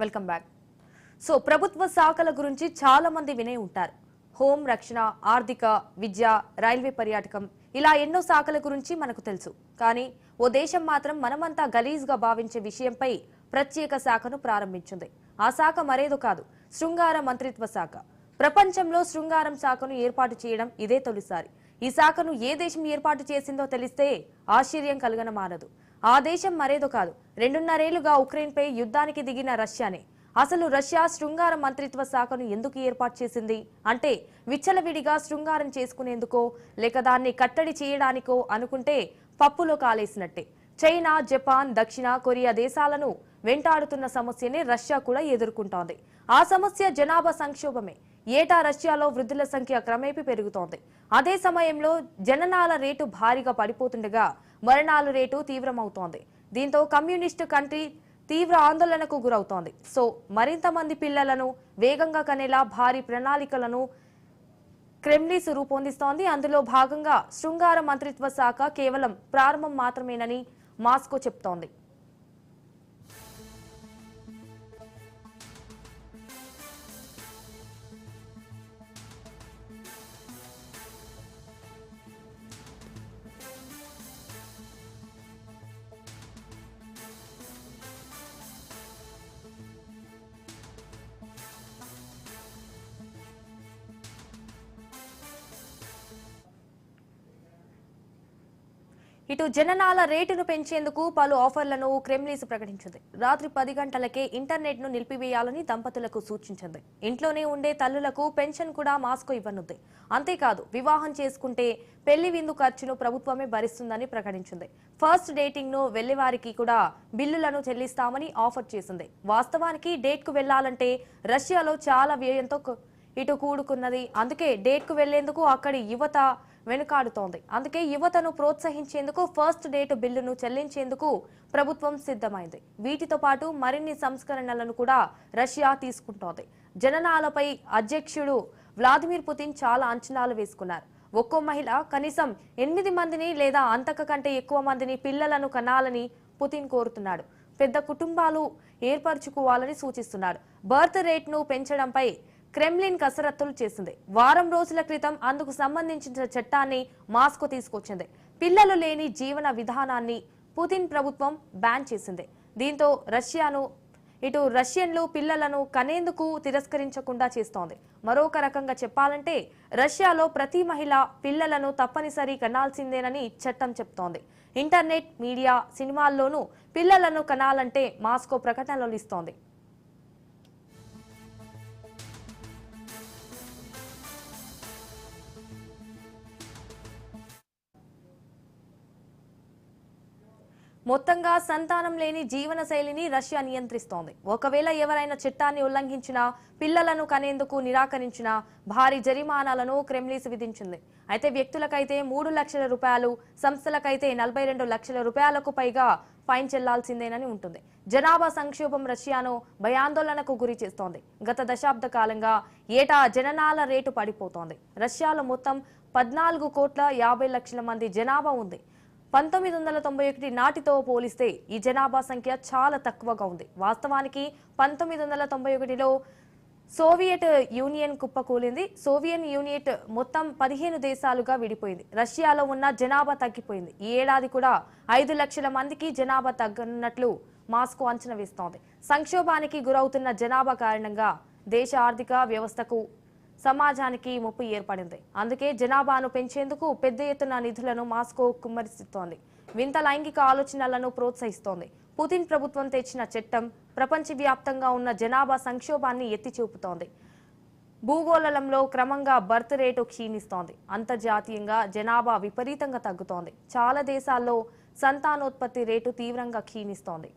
Welcome back. So ప్రభుత్వ శాఖల గురించి చాలా మంది వినే ఉంటారు. హోం రక్షణ ఆర్థిక విద్య రైల్వే పర్యాటకం ఇలా ఎన్నో శాఖల గురించి మనకు తెలుసు. కానీ ఓ దేశం మాత్రం మనమంతా గలీజ్గా భావించే విషయంపై ప్రత్యేక శాఖను ప్రారంభించింది. ఆ శాఖ మరేదో కాదు శృంగార మంత్రిత్వ శాఖ. ప్రపంచంలో శృంగారం శాఖను ఏర్పాటు చేయడం ఇదే తొలిసారి. ఈ శాఖను ఏ దేశం ఏర్పాటు చేసిందో తెలిస్తే ఆశ్చర్యం కలగనమానదు. ఆ దేశం మరేదో కాదు రెండున్నరేళ్ళుగా ఉక్రెయిన్పై యుద్ధానికి దిగిన రష్యానే. అసలు రష్యా శృంగార మంత్రిత్వ శాఖను ఎందుకు ఏర్పాటు చేసింది? అంటే విచ్చలవిడిగా శృంగారం చేసుకునేందుకో లేక దాన్ని కట్టడి చేయడానికో అనుకుంటే పప్పులో కాలేసినట్టే. చైనా జపాన్ దక్షిణ కొరియా దేశాలను వెంటాడుతున్న సమస్యని రష్యా కూడా ఎదుర్కొంటోంది. ఆ సమస్య జనాభా సంక్షోభమే. ఏటా రష్యాలో వృద్ధుల సంఖ్య క్రమేపీ పెరుగుతోంది. అదే సమయంలో జననాల రేటు భారీగా పడిపోతుండగా మరణాల రేటు తీవ్రమవుతోంది. దీంతో కమ్యూనిస్టు కంట్రీ తీవ్ర ఆందోళనకు గురవుతోంది. సో మరింత మంది పిల్లలను వేగంగా కనేలా భారీ ప్రణాళికలను క్రెమ్లిస్ రూపొందిస్తోంది. అందులో భాగంగా శృంగార మంత్రిత్వ శాఖ కేవలం ప్రారంభం మాత్రమేనని మాస్కో చెప్తోంది. ఇటు జననాల రేటును పెంచేందుకు పలు ఆఫర్లను క్రెమ్లీస్ ప్రకటించింది. రాత్రి పది గంటలకే ఇంటర్నెట్ను నిలిపివేయాలని దంపతులకు సూచించింది. ఇంట్లోనే ఉండే తల్లులకు పెన్షన్ కూడా మాస్కో ఇవ్వనుంది. అంతేకాదు వివాహం చేసుకుంటే పెళ్ళి విందు ఖర్చును ప్రభుత్వమే భరిస్తుందని ప్రకటించింది. ఫస్ట్ డేటింగ్ను కూడా బిల్లులను చెల్లిస్తామని ఆఫర్ చేసింది. వాస్తవానికి డేట్కు వెళ్ళాలంటే రష్యాలో చాలా వ్యయంతో ఇటు కూడుకున్నది. అందుకే డేట్కు వెళ్ళేందుకు అక్కడి యువత వెనుకాడుతోంది. అందుకే యువతను ప్రోత్సహించేందుకు ఫస్ట్ డేట్ బిల్లును చెల్లించేందుకు ప్రభుత్వం సిద్ధమైంది. వీటితో పాటు మరిన్ని సంస్కరణలను కూడా రష్యా తీసుకుంటోంది. జననాలపై అధ్యక్షుడు వ్లాదిమిర్ పుతిన్ చాలా అంచనాలు వేసుకున్నారు. ఒక్కో మహిళ కనీసం ఎనిమిది మందిని లేదా అంతక కంటే ఎక్కువ మందిని పిల్లలను కనాలని పుతిన్ కోరుతున్నాడు. పెద్ద కుటుంబాలు ఏర్పరచుకోవాలని సూచిస్తున్నాడు బర్త్ రేట్ను పెంచడంపై క్రెమ్లిన్ కసరత్తులు చేసింది. వారం రోజుల క్రితం అందుకు సంబంధించిన చట్టాన్ని మాస్కో తీసుకొచ్చింది. పిల్లలు లేని జీవన విధానాన్ని పుతిన్ ప్రభుత్వం బ్యాన్ చేసింది. దీంతో రష్యాను ఇటు రష్యన్లు పిల్లలను కనేందుకు తిరస్కరించకుండా చేస్తోంది. మరొక రకంగా చెప్పాలంటే రష్యాలో ప్రతి మహిళ పిల్లలను తప్పనిసరి కనాల్సిందేనని చట్టం చెప్తోంది. ఇంటర్నెట్ మీడియా సినిమాల్లోనూ పిల్లలను కనాలంటే మాస్కో ప్రకటనలు ఇస్తోంది. మొత్తంగా సంతానం లేని జీవన శైలిని రష్యా నియంత్రిస్తోంది. ఒకవేళ ఎవరైనా చట్టాన్ని ఉల్లంఘించినా పిల్లలను కనేందుకు నిరాకరించినా భారీ జరిమానాలను క్రెమ్లిస్ విధించింది. అయితే వ్యక్తులకైతే మూడు లక్షల రూపాయలు సంస్థలకైతే నలభై రెండు లక్షల రూపాయలకు పైగా ఫైన్ చెల్లాల్సిందేనని ఉంటుంది. జనాభా సంక్షోభం రష్యాను భయాందోళనకు గురి చేస్తోంది. గత దశాబ్ద కాలంగా ఏటా జననాల రేటు పడిపోతోంది. రష్యాలో మొత్తం పద్నాలుగు కోట్ల యాభై లక్షల మంది జనాభా ఉంది. పంతొమ్మిది వందల తొంభై ఒకటి నాటితో పోలిస్తే ఈ జనాభా సంఖ్య చాలా తక్కువగా ఉంది. వాస్తవానికి పంతొమ్మిది వందల తొంభై ఒకటిలో సోవియట్ యూనియన్ కుప్పకూలింది సోవియట్ యూనియట్ మొత్తం పదిహేను దేశాలుగా విడిపోయింది. రష్యాలో ఉన్న జనాభా తగ్గిపోయింది. ఈ ఏడాది కూడా ఐదు లక్షల మందికి జనాభా తగ్గనున్నట్లు మాస్కో అంచనా వేస్తోంది. సంక్షోభానికి గురవుతున్న జనాభా కారణంగా దేశ ఆర్థిక వ్యవస్థకు సమాజానికి ముప్పు ఏర్పడింది. అందుకే జనాభాను పెంచేందుకు పెద్ద ఎత్తున నిధులను మాస్కో కుమ్మరిస్తోంది. వింత లైంగిక ఆలోచనలను ప్రోత్సహిస్తోంది. పుతిన్ ప్రభుత్వం తెచ్చిన చట్టం ప్రపంచవ్యాప్తంగా ఉన్న జనాభా సంక్షోభాన్ని ఎత్తి చూపుతోంది భూగోళంలో క్రమంగా బర్త్ రేటు క్షీణిస్తోంది. అంతర్జాతీయంగా జనాభా విపరీతంగా తగ్గుతోంది. చాలా దేశాల్లో సంతానోత్పత్తి రేటు తీవ్రంగా క్షీణిస్తోంది.